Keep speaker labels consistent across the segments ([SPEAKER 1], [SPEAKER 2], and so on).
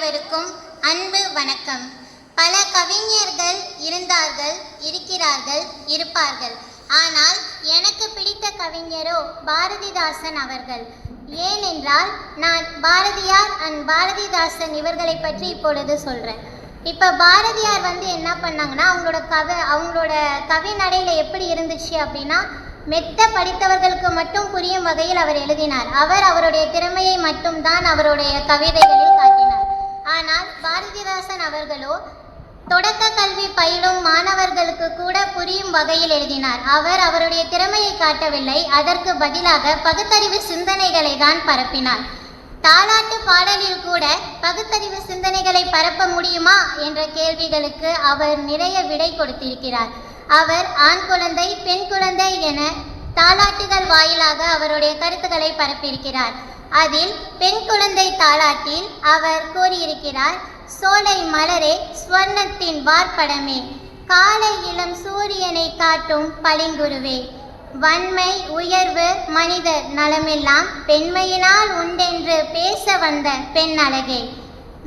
[SPEAKER 1] அனைவருக்கும் அன்பு வணக்கம். பல கவிஞர்கள் இருந்தார்கள் இருக்கிறார்கள் இருப்பார்கள். ஆனால் எனக்கு பிடித்த கவிஞரோ பாரதிதாசன் அவர்கள். ஏனென்றால் நான் பாரதியார் அண்ட் பாரதிதாசன் இவர்களை பற்றி இப்பொழுது சொல்கிறேன் இப்போ பாரதியார் வந்து என்ன பண்ணாங்கன்னா அவங்களோட கவி அவங்களோட கவி நடையில் எப்படி இருந்துச்சு அப்படின்னா மெத்த படித்தவர்களுக்கு மட்டும் புரியும் வகையில் அவர் எழுதினார். அவர் அவருடைய திறமையை மட்டும்தான் அவருடைய கவிதைகளில் பாரதிதாசன் தொடக்க கல்வி பயிலும் மாணவர்களுக்கு கூட புரியும் வகையில் எழுதினார். அவர் அவருடைய திறமையை காட்டவில்லை. அதற்கு பதிலாக பகுத்தறிவு சிந்தனைகளை தான் பரப்பினார். தாலாட்டு பாடலில் கூட பகுத்தறிவு சிந்தனைகளை பரப்ப முடியுமா என்ற கேள்விகளுக்கு அவர் நிறைய விடை கொடுத்திருக்கிறார். அவர் ஆண் குழந்தை பெண் குழந்தை என தாலாட்டுகள் வாயிலாக அவருடைய கருத்துக்களை பரப்பியிருக்கிறார். அதில் பெண் குழந்தை தாலாட்டில் அவர் கூறியிருக்கிறார் சோலை மலரே ஸ்வர்ணத்தின் வார்ப்படமே காலை இளம் சூரியனை காட்டும் பளிங்குருவே. வன்மை உயர்வு மனிதர் நலமெல்லாம் பெண்மையினால் உண்டென்று பேச வந்த பெண் அழகே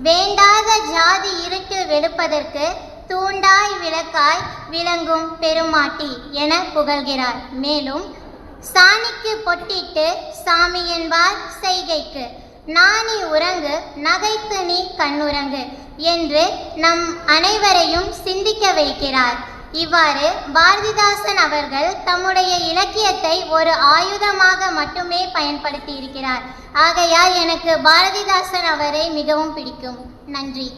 [SPEAKER 1] வேண்டாத ஜாதி இருட்டு வெளுப்பதற்கு தூண்டாய் விளக்காய் விளங்கும் பெருமாட்டி என புகழ்கிறார். மேலும் சாணிக்கு பொட்டிட்டு சாமி என்பார் செய்கைக்கு நாணி உறங்கு நகைத்து நீ கண்ணுறங்கு என்று நம் அனைவரையும் சிந்திக்க வைக்கிறார். இவ்வாறு பாரதிதாசன் அவர்கள் தம்முடைய இலக்கியத்தை ஒரு ஆயுதமாக மட்டுமே பயன்படுத்தி இருக்கிறார். ஆகையால் எனக்கு பாரதிதாசன் அவரை மிகவும் பிடிக்கும். நன்றி.